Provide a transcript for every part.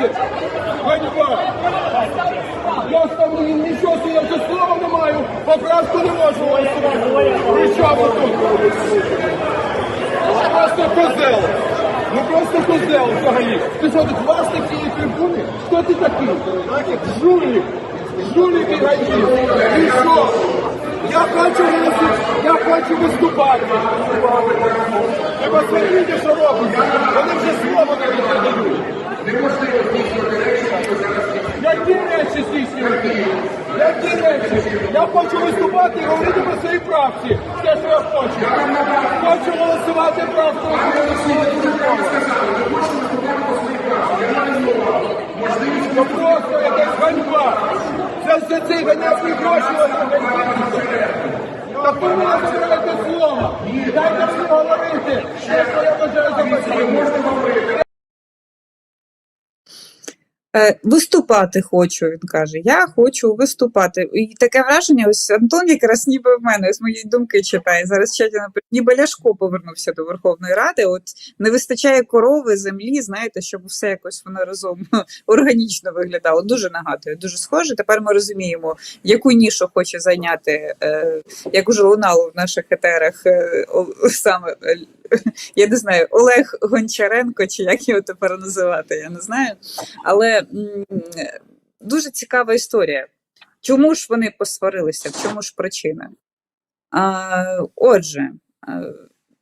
Іди! Ганьба! Я ні- нічого я вже слова не маю, поправку не можу голосувати. При чому тут? Просто козел. Ну просто козел взагалі. Ти що, тут власник цієї трибуни? Хто ти такий? Жулік. Жулік і ганьбіст. Ти що? Я хочу виступати. Я хочу виступати. Ви посмотрите, що робиться. Вони вже слово не віддають. Які речі здійснювати? Які речі? Я хочу виступати і говорити про свої правці. Все, що я хочу. Хочу голосувати правку. Це просто якась ганьба. Це за ці ганябні гроші. Так ви мене забираєте слово. Дайте мені говорити. Що я вважаю за потрібне. Е, Виступати хочу, він каже. Я хочу виступати. І таке враження, ось Антон якраз ніби в мене, ось мої думки читає. Зараз чаті ніби Ляшко повернувся до Верховної Ради. От не вистачає корови, землі, знаєте, щоб все якось воно разом органічно виглядало. Дуже нагадує, дуже схоже. Тепер ми розуміємо, яку нішу хоче зайняти, е, як уже лунало в наших етерах е, саме. Я не знаю, Олег Гончаренко, чи як його тепер називати, я не знаю. Але дуже цікава історія. Чому ж вони посварилися? В чому ж причина? А, отже,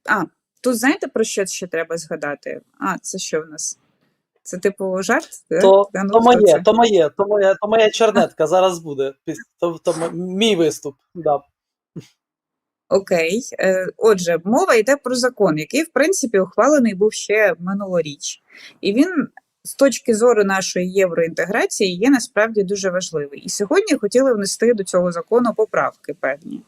а, тут знаєте про що ще треба згадати? А, це що в нас? Це типу жарт? То, ну, то моє, це? то моє, то моє, то моя чернетка зараз буде. То, то мій виступ. Да. Окей. Е, Отже, мова йде про закон, який, в принципі, ухвалений був ще минулоріч. І він з точки зору нашої євроінтеграції є насправді дуже важливий. І сьогодні хотіли внести до цього закону поправки певні.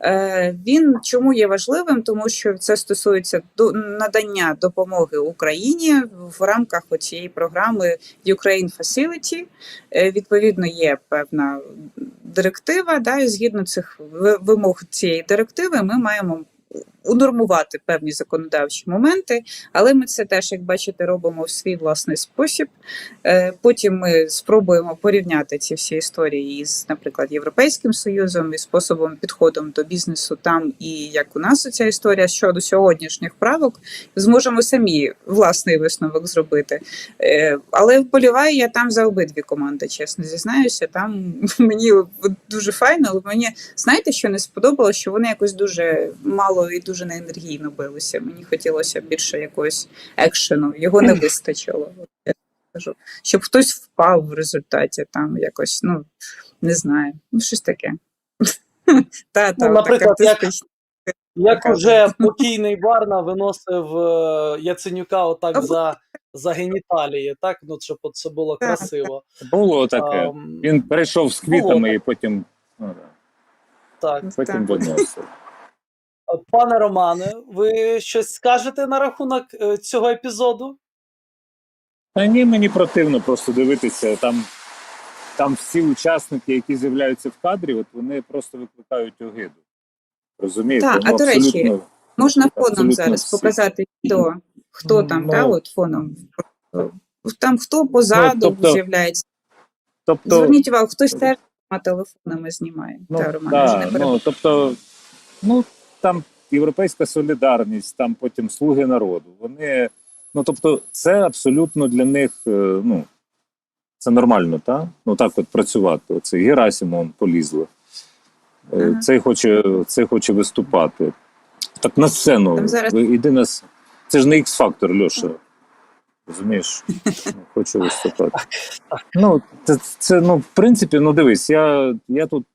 Е, Він чому є важливим? Тому що це стосується надання допомоги Україні в рамках цієї програми Ukraine Facility. Е, Відповідно, є певна директива, да, і згідно цих вимог цієї директиви, ми маємо унормувати певні законодавчі моменти, але ми це теж, як бачите, робимо в свій власний спосіб. Е, Потім ми спробуємо порівняти ці всі історії із, наприклад, Європейським Союзом і способом підходом до бізнесу там, і як у нас ця історія щодо сьогоднішніх правок, зможемо самі власний висновок зробити. Е, Але вболіваю я там за обидві команди, чесно зізнаюся. Там мені дуже файно, але мені знаєте, що не сподобалося, що вони якось дуже мало і неенергійно билися. Мені хотілося більше якогось екшену. Його не вистачило. Я кажу, щоб хтось впав в результаті, там якось, ну не знаю, ну щось таке. Та, та, Ну, наприклад, як- Як уже покійний Барна виносив е, Яценюка отак за, за геніталії, так? Ну, щоб це було красиво. Було таке. Він перейшов з квітами і потім, ну, так. потім Так. Пане Романе, ви щось скажете на рахунок е, цього епізоду? Та ні, мені противно просто дивитися. Там, там всі учасники, які з'являються в кадрі, от вони просто викликають огиду. Розумієте? Так, а Ну, до речі, Можна фоном зараз всі. показати відео, хто там, Ну, та, от фоном. Там хто позаду тобто- з'являється. Тобто, Зверніть увагу, хтось теж телефонами знімає. ну, та, Роман, да, вже не ну, тобто, ну, там Європейська солідарність, там потім Слуги народу. Вони, ну тобто, це абсолютно для них, е, ну, це нормально, так? Ну так от працювати. Оце Герасимов полізли. Е, Ага. Цей хоче, цей хоче виступати. Так на сцену. Там зараз- іди на Це ж не X-фактор, Льоша. Розумієш? Ну, Хочу виступати. Ну, це, це, ну, в принципі, ну дивись, я, я тут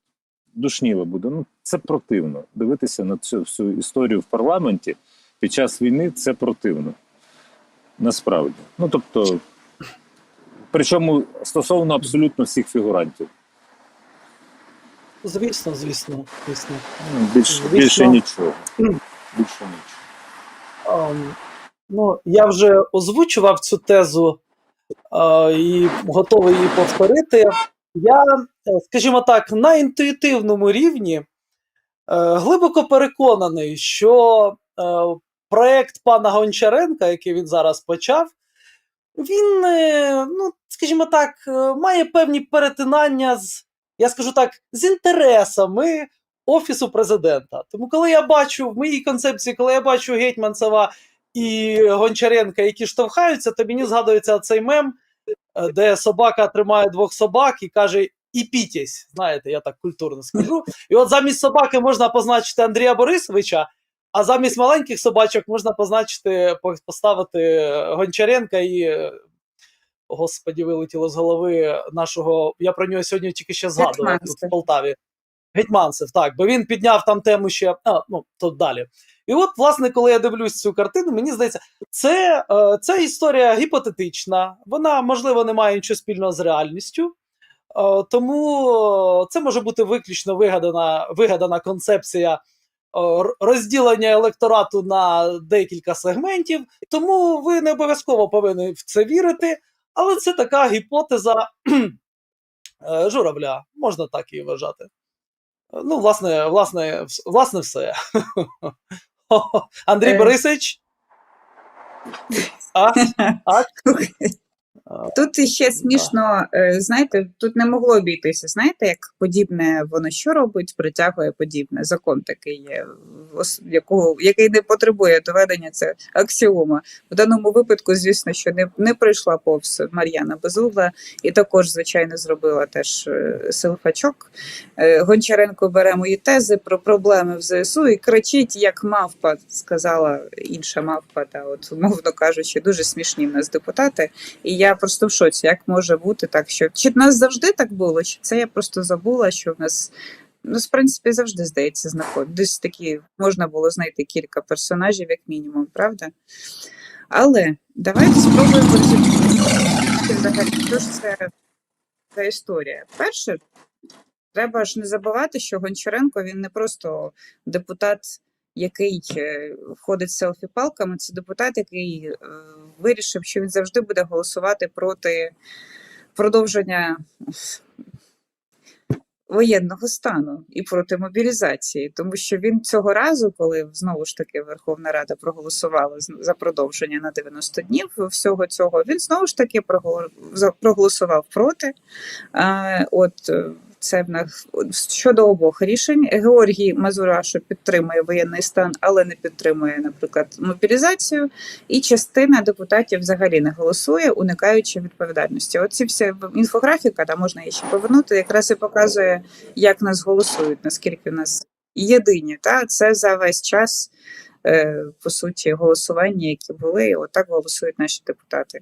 душніво буду. Ну, це противно. Дивитися на цю всю історію в парламенті під час війни це противно. Насправді. Ну, тобто, причому стосовно абсолютно всіх фігурантів. Звісно, звісно, звісно. Ну, більш, Звісно. більше нічого. Більше нічого. Ам, ну, я вже озвучував цю тезу а, і готовий її повторити. Я, скажімо так, на інтуїтивному рівні е, глибоко переконаний, що е, проект пана Гончаренка, який він зараз почав, він, е, ну, скажімо так, е, має певні перетинання з, я скажу так, з інтересами Офісу президента. Тому, коли я бачу в моїй концепції, коли я бачу Гетьманцева і Гончаренка, які штовхаються, то мені згадується цей мем, е, де собака тримає двох собак і каже: і пітесь. Знаєте, я так культурно скажу. І от замість собаки можна позначити Андрія Борисовича, а замість маленьких собачок можна позначити, поставити Гончаренка і. Господі, вилетіло з голови нашого. Я про нього сьогодні тільки ще згадував тут в Полтаві. Гетьманцев, так, бо він підняв там тему ще. А, ну, тут далі. І от, власне, коли я дивлюсь цю картину, мені здається, це, е, це історія гіпотетична, вона, можливо, не має нічого спільного з реальністю. Е, Тому е, це може бути виключно вигадана, вигадана концепція е, розділення електорату на декілька сегментів. Тому ви не обов'язково повинні в це вірити, але це така гіпотеза журавля, можна так і вважати. Ну, власне, власне, власне, все. Андрій. Борисович? А? А? Тут іще смішно, е, знаєте, тут не могло обійтися. Знаєте, як подібне воно що робить, притягує подібне. Закон такий є, якого, який не потребує доведення, це аксіома. В даному випадку, звісно, що не, не прийшла повз Мар'яна Безугла і також, звичайно, зробила теж е, селфачок. Е, Гончаренко бере мої тези про проблеми в ЗСУ і кричить, як мавпа, сказала інша мавпа, та от, умовно кажучи, дуже смішні в нас депутати. І я просто в шоці, як може бути так, що чи в нас завжди так було, чи це я просто забула, що в нас. Ну, в принципі, завжди здається, знаход. Десь такі можна було знайти кілька персонажів, як мінімум, правда? Але давайте спробуємо взагалі, що ж це за історія. Перше, треба ж не забувати, що Гончаренко він не просто депутат, який е, ходить з селфі-палками, це депутат, який е, вирішив, що він завжди буде голосувати проти продовження воєнного стану і проти мобілізації, тому що він цього разу, коли знову ж таки Верховна Рада проголосувала за продовження на 90 днів всього цього, він знову ж таки проголо- проголосував проти. От е, це в нас щодо обох рішень. Георгій Мазурашу підтримує воєнний стан, але не підтримує, наприклад, мобілізацію. І частина депутатів взагалі не голосує, уникаючи відповідальності. Оці вся інфографіка, там можна її ще повернути, якраз і показує, як нас голосують, наскільки в нас єдині. Та це за весь час. е, По суті, голосування, які були, отак голосують наші депутати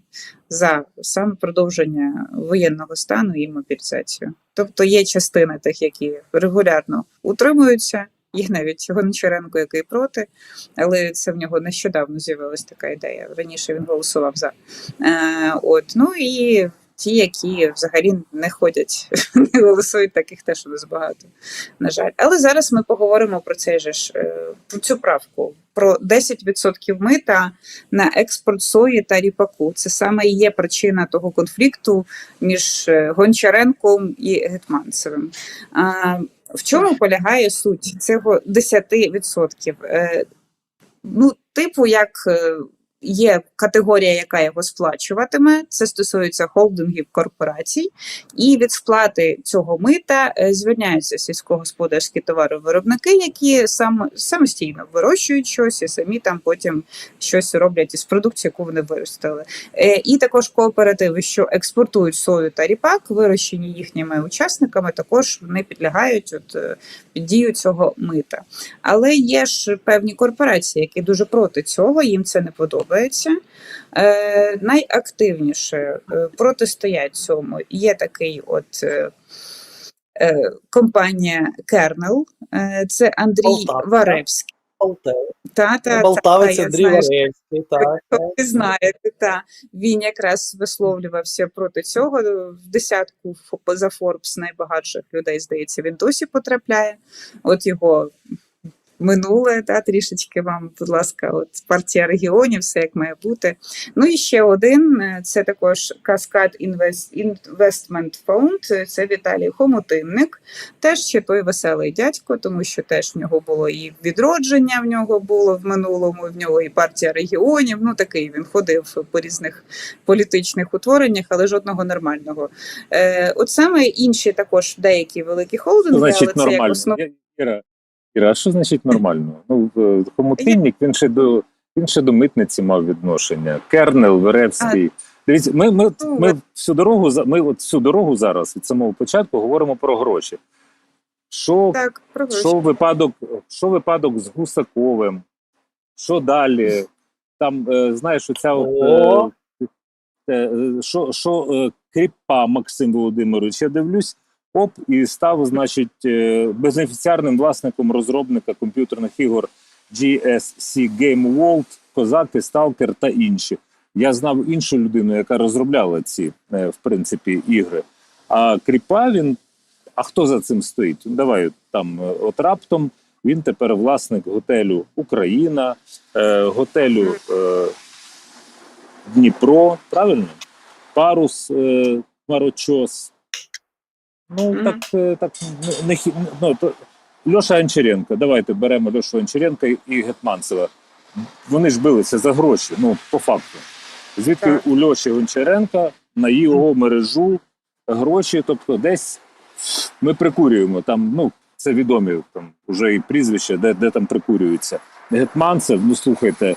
за саме продовження воєнного стану і мобілізацію. Тобто є частина тих, які регулярно утримуються, є навіть Гончаренко, який проти, але це в нього нещодавно з'явилася така ідея. Раніше він голосував за. Е, от, ну і ті, які взагалі не ходять, не голосують, таких теж у нас багато, на жаль. Але зараз ми поговоримо про цей же ж е, про цю правку. Про 10% мита на експорт сої та ріпаку. Це саме і є причина того конфлікту між е, Гончаренком і Гетманцевим. А, в чому полягає суть цього 10%? Е, ну, типу, як є категорія, яка його сплачуватиме, це стосується холдингів корпорацій, і від сплати цього мита е, звільняються сільськогосподарські товаровиробники, які сам, самостійно вирощують щось і самі там потім щось роблять із продукції, яку вони виростили. Е, І також кооперативи, що експортують сою та ріпак, вирощені їхніми учасниками, також не підлягають от, е, під дію цього мита. Але є ж певні корпорації, які дуже проти цього, їм це не подобається. Е, найактивніше е, протистоять цьому. Є такий от. Е, е, Компанія Е, це Андрій Полтава. Варевський. Та, та, та, Болтавець я Андрій знаю, Варевський, так. ви знаєте, та він якраз висловлювався проти цього. В десятку за Форбс найбагатших людей, здається, він досі потрапляє. От його минуле, та, трішечки вам, будь ласка, от партія регіонів, все як має бути. Ну і ще один е, це також Invest- Investment Fund, це Віталій Хомутинник. Теж ще той веселий дядько, тому що теж в нього було і відродження, в нього було в минулому, в нього і партія регіонів. Ну такий він ходив по різних політичних утвореннях, але жодного нормального. Е, от саме інші також деякі великі холдинги, значить але це як нормально? основ... Іра, а що значить нормально? Ну, хомутинник, він ще до він ще до митниці мав відношення. Кернел, Веревський. Дивіться, ми, ми, Ну, ми от. всю дорогу ми от всю дорогу зараз від самого початку говоримо про гроші. Що Так, про гроші. що випадок, що випадок з Гусаковим? Що далі? Там, е, знаєш, оця от, О! е, е, що, що е, Кріпа Максим Володимирович, я дивлюсь, оп, і став, значить, е, бенефіціарним власником розробника комп'ютерних ігор GSC Game World, Козаки, Сталкер та інші. Я знав іншу людину, яка розробляла ці, е, в принципі, ігри. А Кріпа він а хто за цим стоїть? Давай там е, от раптом він тепер власник готелю Україна, готелю Дніпро, правильно? Парус е, Ну, Мгм. так, е, так не, не, ну, то, Льоша Анчаренко. Давайте беремо Льошу Анчаренка і- Гетманцева. Вони ж билися за гроші, ну, по факту. Звідки Так. у Льоші Гончаренка на його мережу гроші, тобто десь ми прикурюємо там, ну це відомі там вже і прізвища, де, де там прикурюються. Гетманцев, ну слухайте,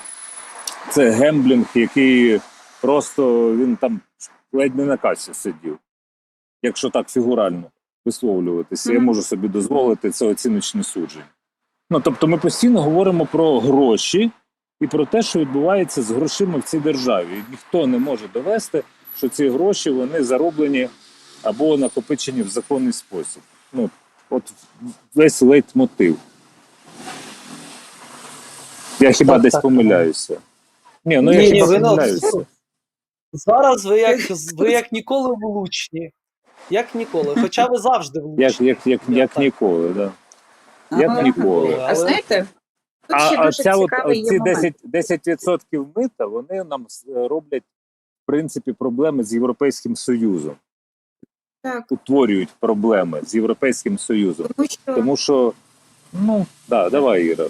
це гемблінг, який просто він там ледь не на касі сидів. Якщо так фігурально висловлюватися, я можу собі дозволити це оціночне судження. Ну тобто, ми постійно говоримо про гроші і про те, що відбувається з грошима в цій державі. І ніхто не може довести, що ці гроші вони зароблені або накопичені в законний спосіб. Ну, от весь лейтмотив. Я хіба Так, десь так. помиляюся. Ні, ну я Ні, ні, хіба ну, помиляюся. Зараз ви як, ви як ніколи влучні. Як ніколи. Хоча ви завжди влучні. Як, як, як, як Так. ніколи, да. як Ага. ніколи. А знаєте, тут А, ще а дуже ця от, ці 10%, 10% мита вони нам роблять в принципі проблеми з Європейським Союзом. Так, Утворюють проблеми з Європейським Союзом. тому що Тому що, ну, да, давай, Іра.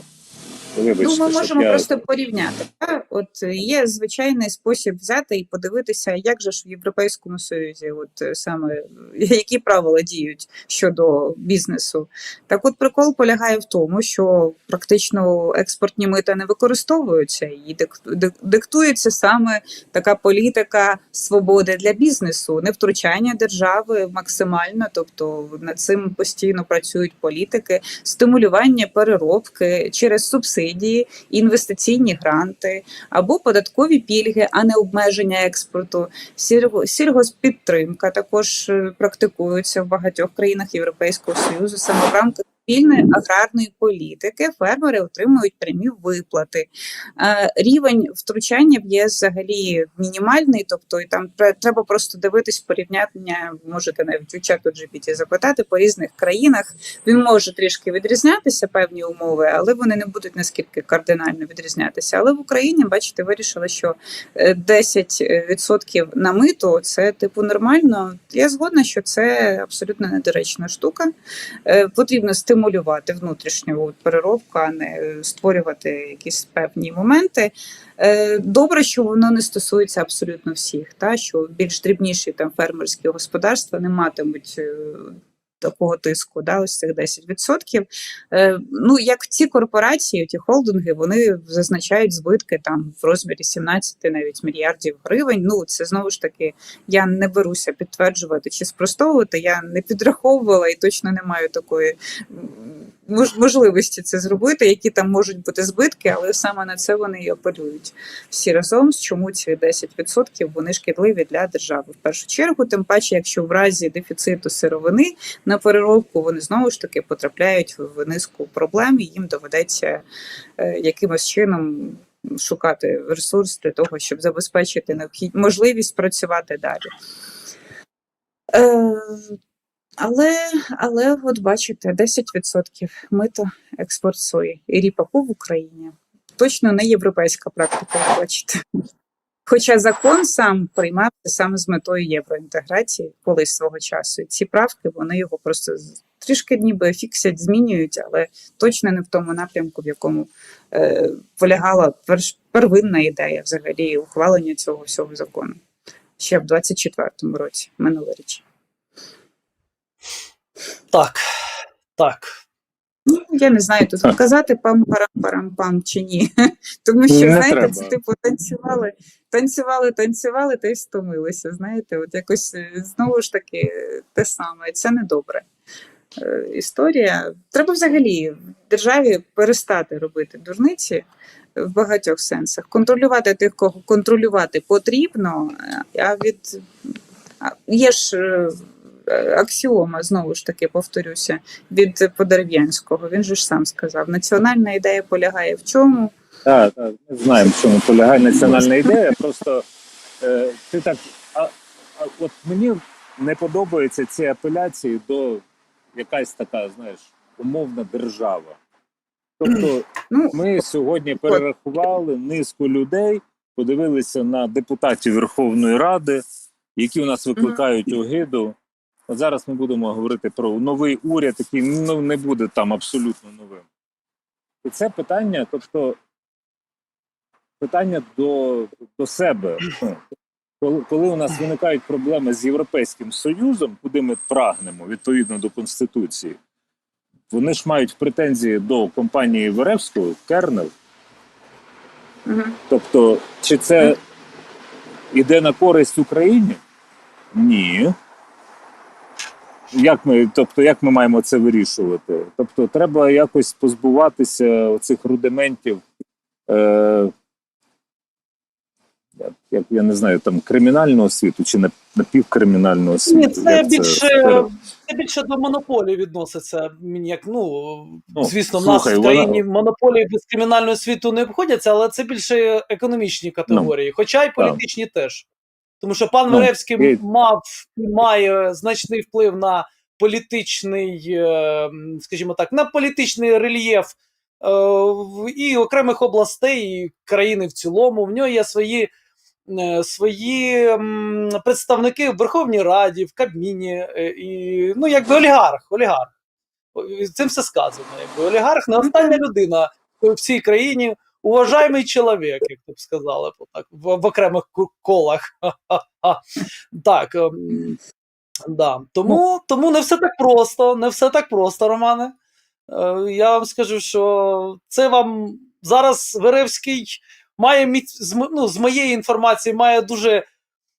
Вибачте, Ну, ми можемо я... просто порівняти. Та? От є звичайний спосіб взяти і подивитися, як же ж в Європейському Союзі, от е, саме які правила діють щодо бізнесу. Так, от прикол полягає в тому, що практично експортні мита не використовуються, і дик- дик- диктується саме така політика свободи для бізнесу, не втручання держави максимально, тобто над цим постійно працюють політики, стимулювання переробки через субсидії, інвестиційні гранти або податкові пільги, а не обмеження експорту. Сільго- Сільгоспідтримка також е, практикується в багатьох країнах Європейського Союзу саме в рамках. Спільної аграрної політики фермери отримують прямі виплати. Е, Рівень втручання в ЄС взагалі мінімальний, тобто і там треба просто дивитись порівняння. Можете навіть у чату GPT запитати по різних країнах. Він може трішки відрізнятися певні умови, але вони не будуть наскільки кардинально відрізнятися. Але в Україні, бачите, вирішили, що е, 10% на мито це типу нормально. Я згодна, що це абсолютно недоречна штука. Е, Потрібно стимулювати внутрішню переробку, а не е, створювати якісь певні моменти. Е, Добре, що воно не стосується абсолютно всіх, та що більш дрібніші там фермерські господарства не матимуть. Такого тиску, да, ось цих 10%. Е, ну, як ці корпорації, ті холдинги, вони зазначають збитки там в розмірі 17 навіть мільярдів гривень. Ну, це знову ж таки, я не беруся підтверджувати чи спростовувати. Я не підраховувала і точно не маю такої можливості це зробити, які там можуть бути збитки, але саме на це вони і апелюють всі разом. Чому ці 10% вони шкідливі для держави в першу чергу, тим паче, якщо в разі дефіциту сировини на переробку вони знову ж таки потрапляють в низку проблем, і їм доведеться е, якимось чином. Шукати ресурс для того, щоб забезпечити необхід... можливість працювати далі. Е, Але, але от бачите, 10% мито експорт сої і ріпаку в Україні. Точно не європейська практика, як бачите. Хоча закон сам приймався саме з метою євроінтеграції колись свого часу. І ці правки вони його просто трішки ніби фіксять, змінюють, але точно не в тому напрямку, в якому е, полягала первинна ідея взагалі ухвалення цього всього закону ще в 24-му році, минулоріч. Так, так. Ну, я не знаю, тут казати пам парам парам пам чи ні. Тому що, Не знаєте, треба. це типу танцювали, танцювали, танцювали та й стомилися. Знаєте, от якось е, знову ж таки те саме. Це не добре. Е, Історія. Треба взагалі в державі перестати робити дурниці в багатьох сенсах. Контролювати тих, кого контролювати потрібно, а від а, є ж е, аксіома, знову ж таки, повторюся, від Подерев'янського. Він же ж сам сказав: національна ідея полягає в чому? Так, так, ми знаємо, в чому полягає національна ідея. Просто е, ти так. А, а от мені не подобаються ці апеляції до якась така, знаєш, умовна держава. Тобто, Ну, ми сьогодні перерахували низку людей, подивилися на депутатів Верховної Ради, які у нас викликають огиду. От зараз ми будемо говорити про новий уряд, який ну, не буде там абсолютно новим. І це питання, тобто питання до, до себе. Коли, у нас виникають проблеми з Європейським Союзом, куди ми прагнемо відповідно до Конституції, вони ж мають претензії до компанії Веревського, Кернел. Тобто, чи це іде на користь Україні? Ні. Як ми, тобто, як ми маємо це вирішувати? Тобто, треба якось позбуватися цих рудиментів, е, як, я не знаю, там кримінального світу чи напівкримінального світу. Ні, це як більше, це більше до монополії відноситься. Як ну, Ну, звісно, в нас в вона- країні монополії без кримінального світу не обходяться, але це більше економічні категорії, хоча й політичні теж. Тому що пан Ну, Меревський і- мав і має значний вплив на політичний, е, скажімо так, на політичний рельєф е, і окремих областей, і країни в цілому. В нього є свої е, свої представники в Верховній Раді, в Кабміні, і ну якби олігарх, олігарх. Цим все сказано. Якби олігарх не остання людина в цій країні, уважаємий чоловік, як ти б сказали, так, в, в окремих колах. Так. Да. Тому, тому не все так просто, не все так просто, Романе. Е, Я вам скажу, що це вам зараз Веревський має міць, ну, з моєї інформації, має дуже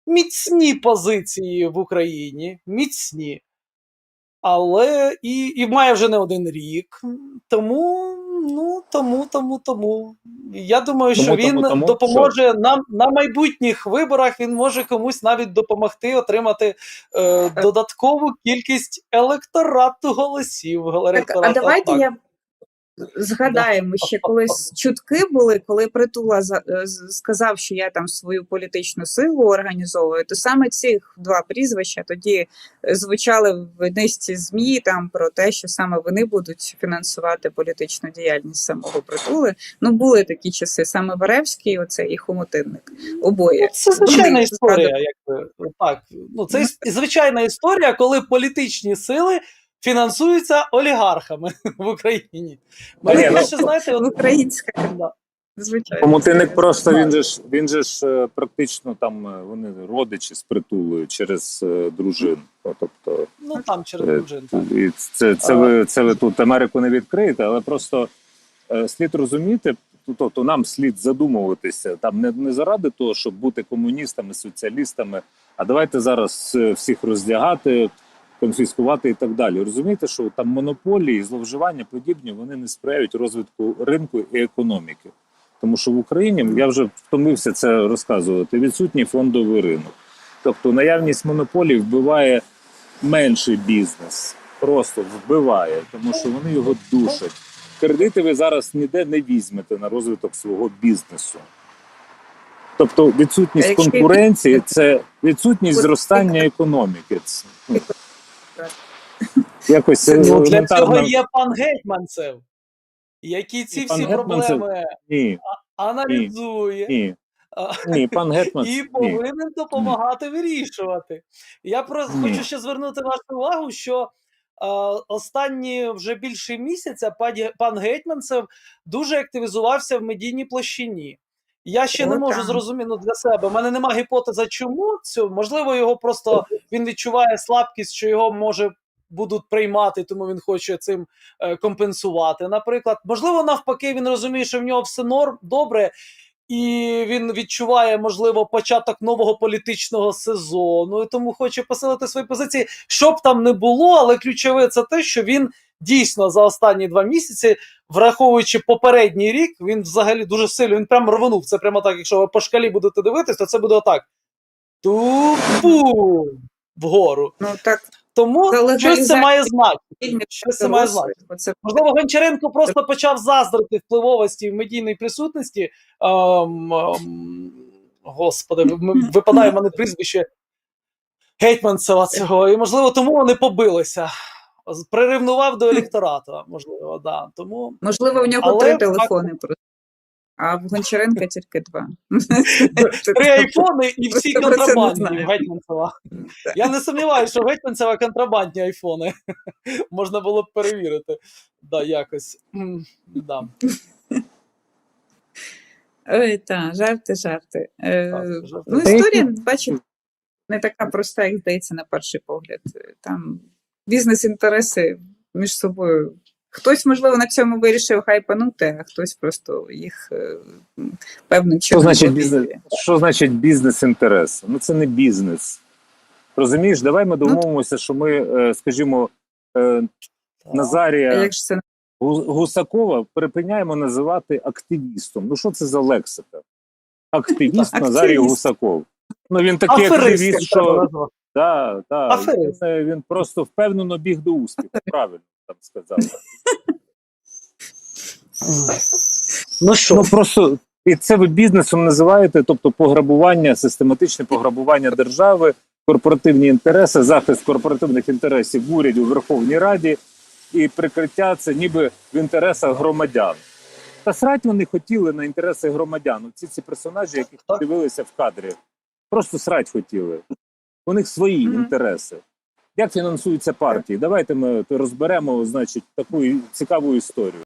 міцні позиції в Україні. Міцні. Але і, і має вже не один рік. Тому, ну, тому, тому, тому. Я думаю, що він тому, тому, допоможе нам на майбутніх виборах. Він може комусь навіть допомогти отримати е, додаткову кількість електорату голосів. Так, електорату, а давайте так. я згадаємо, ще колись чутки були, коли притула е, сказав, що я там свою політичну силу організовую, то саме ці два прізвища тоді е, звучали в низці змі там про те, що саме вони будуть фінансувати політичну діяльність самого притули. Ну були такі часи, саме Варевський, оце і Хомутинник. Обоє Ну, це звичайна історія, якби так. Ну це звичайна історія, коли політичні сили фінансуються олігархами в Україні. Мені Ні, ну, знаєте, от, українська, да. звичайно. Комутинник просто він же ж він же ж е, практично там е, вони родичі з притулою через е, дружин. Тобто ну там через Е, дружин. Так. і це, це ви це ви тут Америку не відкриєте, але просто е, слід розуміти, тобто нам слід задумуватися там не, не заради того, щоб бути комуністами, соціалістами, а давайте зараз всіх роздягати, конфіскувати і так далі. Розумієте, що там монополії, зловживання подібні вони не сприяють розвитку ринку і економіки. Тому що в Україні я вже втомився це розказувати. Відсутній фондовий ринок. Тобто наявність монополій вбиває менший бізнес, просто вбиває, тому що вони його душать. Кредити ви зараз ніде не візьмете на розвиток свого бізнесу. Тобто відсутність конкуренції це відсутність зростання економіки. Якось Це- Ну, для цього є пан Гетьманцев, який ці пан всі Гетманцев- проблеми Ні, аналізує. ні, ні, пан Гетман. і ні. повинен допомагати вирішувати. Я просто Ні. хочу ще звернути вашу увагу, що е, останні вже більше місяця пан Гетьманцев дуже активізувався в медійній площині. Я ще не можу зрозуміти ну, для себе. У мене немає гіпотези, чому цю. Можливо, його просто він відчуває слабкість, що його може будуть приймати, тому він хоче цим е, компенсувати. Наприклад, можливо, навпаки, він розуміє, що в нього все норм добре, і він відчуває, можливо, початок нового політичного сезону, і тому хоче посилити свої позиції. Що б там не було, але ключове це те, що він дійсно за останні два місяці, враховуючи попередній рік, він взагалі дуже сильно він прям рвонув. Це прямо так. Якщо ви по шкалі будете дивитись, то це буде отак. Тупу вгору. Ну так, Тому щось це має значити. Щось це має дорослих, Можливо, Гончаренко просто почав заздрити впливовості в медійній присутності. Ем, ем, господи, випадає в мене прізвище Гетьманцева цього. І, можливо, тому вони побилися. Приревнував до електорату, можливо, да. Тому Можливо, у нього Але три телефони просто. А в Гончаренка тільки два. три айфони і всі контрабандні. Гетьманцева. Я не сумніваюся, що в Гетьманцева контрабандні айфони. Можна було б перевірити. Да, якось. Да. Ой, так, жарти, жарти. Е, Так, жарти. Ну, історія, бачите, не така проста, як здається, на перший погляд. Там бізнес-інтереси між собою. Хтось, можливо, на цьому вирішив хайпанути, а хтось просто їх е, певним Що значить бізнес? Що значить бізнес-інтерес? Ну це не бізнес. Розумієш, давай ми домовимося, що ми, е, скажімо, е, Назарія це Гусакова припиняємо називати активістом. Ну що це за лексика? Активіст Назарій. Гусаков. Ну він такий активіст, що да, да, він, він просто впевнено біг до успіху. Правильно там сказав. Ну що, Ну просто і це ви бізнесом називаєте, тобто пограбування, систематичне пограбування держави, корпоративні інтереси, захист корпоративних інтересів в уряді у Верховній Раді і прикриття це ніби в інтересах громадян. Та срать вони хотіли на інтереси громадян. Ці ці персонажі, яких дивилися в кадрі, просто срать хотіли. У них свої Мгм. інтереси. Як фінансуються партії? Давайте ми розберемо, значить, таку цікаву історію.